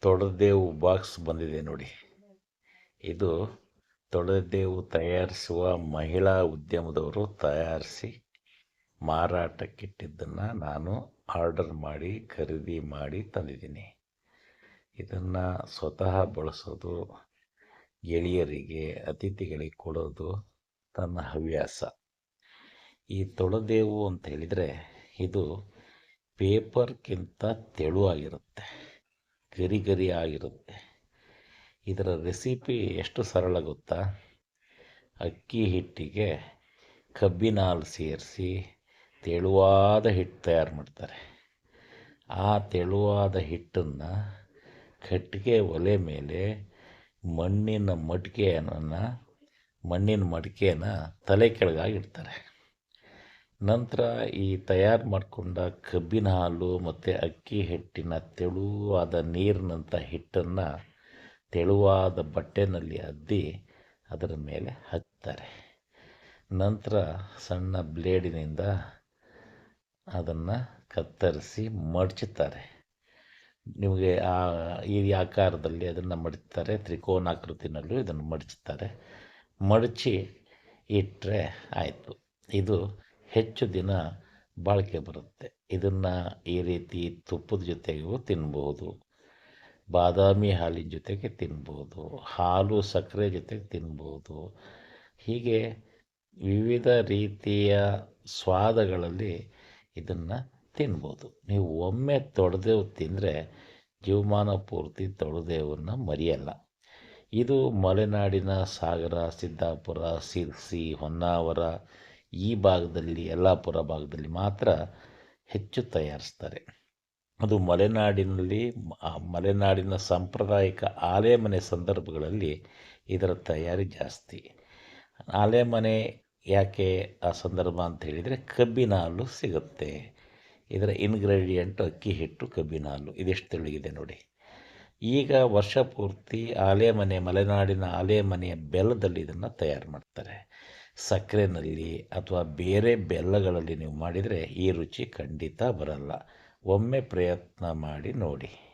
ತೊಡೆದೇವು box ಬಂದಿದೆ ನೋಡಿ. ಇದು ತೊಡದೇವು ತಯಾರಿಸುವ ಮಹಿಳಾ ಉದ್ಯಮದವರು ತಯಾರಿಸಿ ಮಾರಾಟಕ್ಕಿಟ್ಟಿದ್ದನ್ನು ನಾನು ಆರ್ಡರ್ ಮಾಡಿ, ಖರೀದಿ ಮಾಡಿ ತಂದಿದ್ದೀನಿ. ಇದನ್ನು ಸ್ವತಃ ಬಳಸೋದು ಗೆಳೆಯರಿಗೆ ಅತಿಥಿಗಳಿಗೆ ಕೊಡೋದು ತನ್ನ ಹವ್ಯಾಸ. ಈ ತೊಳದೇವು ಅಂತ ಹೇಳಿದರೆ ಇದು ಪೇಪರ್ಗಿಂತ ತೆಳುವಾಗಿರುತ್ತೆ. ಗರಿ ಗರಿ ಆಗಿರುತ್ತೆ ಇದರ ರೆಸಿಪಿ ಎಷ್ಟು ಸರಳ ಗೊತ್ತಾ? ಅಕ್ಕಿ ಹಿಟ್ಟಿಗೆ ಕಬ್ಬಿನ ಹಾಲು ಸೇರಿಸಿ ತೆಳುವಾದ ಹಿಟ್ಟು ತಯಾರು ಮಾಡ್ತಾರೆ. ಆ ತೆಳುವಾದ ಹಿಟ್ಟನ್ನು ಕಟ್ಟಿಗೆ ಒಲೆ ಮೇಲೆ ಮಣ್ಣಿನ ಮಡಿಕೆಯನ್ನು ಮಣ್ಣಿನ ಮಡಿಕೆಯನ್ನು ತಲೆ ಕೆಳಗಾಗಿಡ್ತಾರೆ ನಂತರ ಈ ತಯಾರು ಮಾಡಿಕೊಂಡ ಕಬ್ಬಿನ ಹಾಲು ಮತ್ತು ಅಕ್ಕಿ ಹಿಟ್ಟಿನ ತೆಳುವಾದ ನೀರಿನಂಥ ಹಿಟ್ಟನ್ನು ತೆಳುವಾದ ಬಟ್ಟೆನಲ್ಲಿ ಅದ್ದಿ ಅದರ ಮೇಲೆ ಹಾಕ್ತಾರೆ. ನಂತರ ಸಣ್ಣ ಬ್ಲೇಡಿನಿಂದ ಅದನ್ನು ಕತ್ತರಿಸಿ ಮಡಚುತ್ತಾರೆ ನಿಮಗೆ ಆ ಈ ಆಕಾರದಲ್ಲಿ ಅದನ್ನು ಮಡಚ್ತಾರೆ, ತ್ರಿಕೋನಾಕೃತಿನಲ್ಲೂ ಇದನ್ನು ಮಡಚುತ್ತಾರೆ ಮಡಚಿ ಇಟ್ಟರೆ ಆಯಿತು. ಇದು ಹೆಚ್ಚು ದಿನ ಬಾಳಿಕೆ ಬರುತ್ತೆ. ಇದನ್ನು ಈ ರೀತಿ ತುಪ್ಪದ ಜೊತೆಗೂ ತಿನ್ಬೋದು ಬಾದಾಮಿ ಹಾಲಿನ ಜೊತೆಗೆ ತಿನ್ಬೋದು ಹಾಲು ಸಕ್ಕರೆ ಜೊತೆಗೆ ತಿನ್ಬೋದು ಹೀಗೆ ವಿವಿಧ ರೀತಿಯ ಸ್ವಾದಗಳಲ್ಲಿ ಇದನ್ನು ತಿನ್ಬೋದು ನೀವು ಒಮ್ಮೆ ತೊಡೆದೇವು ತಿಂದರೆ ಜೀವಮಾನ ಪೂರ್ತಿ ತೊಡೆದೇವನ್ನು ಮರೆಯಲ್ಲ. ಇದು ಮಲೆನಾಡಿನ ಸಾಗರ, ಸಿದ್ದಾಪುರ ಸಿರ್ಸಿ ಹೊನ್ನಾವರ ಈ ಭಾಗದಲ್ಲಿ, ಯಲ್ಲಾಪುರ ಭಾಗದಲ್ಲಿ ಮಾತ್ರ ಹೆಚ್ಚು ತಯಾರಿಸ್ತಾರೆ. ಅದು ಮಲೆನಾಡಿನಲ್ಲಿ ಮಲೆನಾಡಿನ ಸಾಂಪ್ರದಾಯಿಕ ಆಲೆಮನೆ ಸಂದರ್ಭಗಳಲ್ಲಿ ಇದರ ತಯಾರಿ ಜಾಸ್ತಿ. ಆಲೆಮನೆ ಯಾಕೆ ಆ ಸಂದರ್ಭ ಅಂತ ಹೇಳಿದರೆ ಕಬ್ಬಿನ ಹಾಲು ಸಿಗುತ್ತೆ. ಇದರ ಇನ್ಗ್ರೀಡಿಯೆಂಟ್ ಅಕ್ಕಿ, ಹಿಟ್ಟು, ಕಬ್ಬಿನ ಹಾಲು. ಇದೆಷ್ಟು ತಿಳಿಗಿದೆ ನೋಡಿ. ಈಗ ವರ್ಷ ಪೂರ್ತಿ ಆಲೆಮನೆ, ಮಲೆನಾಡಿನ ಆಲೆಮನೆಯ ಬೆಲ್ಲದಲ್ಲಿ ಇದನ್ನು ತಯಾರು ಮಾಡ್ತಾರೆ. ಸಕ್ಕರೆನಲ್ಲಿ ಅಥವಾ ಬೇರೆ ಬೆಲ್ಲಗಳಲ್ಲಿ ನೀವು ಮಾಡಿದರೆ ಈ ರುಚಿ ಖಂಡಿತ ಬರಲ್ಲ. ಒಮ್ಮೆ ಪ್ರಯತ್ನ ಮಾಡಿ ನೋಡಿ.